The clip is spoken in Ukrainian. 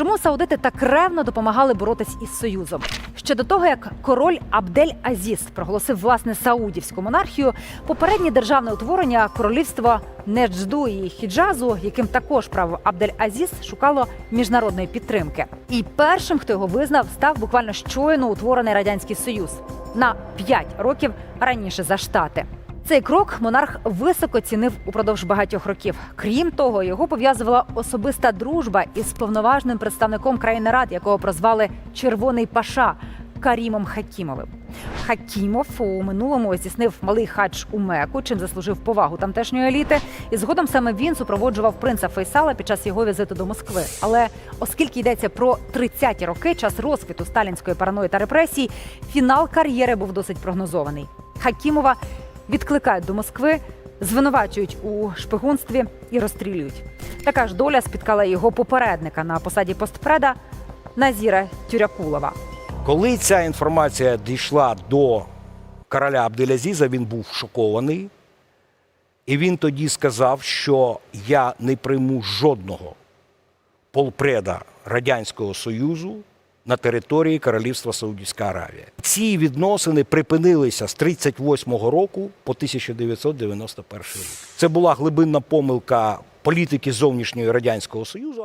Чому саудити так ревно допомагали боротись із союзом? Ще до того, як король Абдель Азіз проголосив власне саудівську монархію, попереднє державне утворення королівства Неджду і Хіджазу, яким також правив Абдель Азіз, шукало міжнародної підтримки. І першим, хто його визнав, став буквально щойно утворений радянський союз на 5 років раніше за штати. Цей крок монарх високо цінив упродовж багатьох років. Крім того, його пов'язувала особиста дружба із повноважним представником країни рад, якого прозвали Червоний Паша Карімом Хакімовим. Хакімов у минулому здійснив малий хадж у Меку, чим заслужив повагу тамтешньої еліти. І згодом саме він супроводжував принца Фейсала під час його візиту до Москви. Але оскільки йдеться про 30-ті роки, час розквіту сталінської параної та репресій, фінал кар'єри був досить прогнозований. Хакімова відкликають до Москви, звинувачують у шпигунстві і розстрілюють. Така ж доля спіткала його попередника на посаді постпреда Назіра Тюрякулова. Коли ця інформація дійшла до короля Абделязіза, він був шокований. І він тоді сказав, що я не прийму жодного полпреда Радянського Союзу на території Королівства Саудівська Аравія. Ці відносини припинилися з 38-го року по 1991 рік. Це була глибинна помилка політики зовнішньої Радянського Союзу.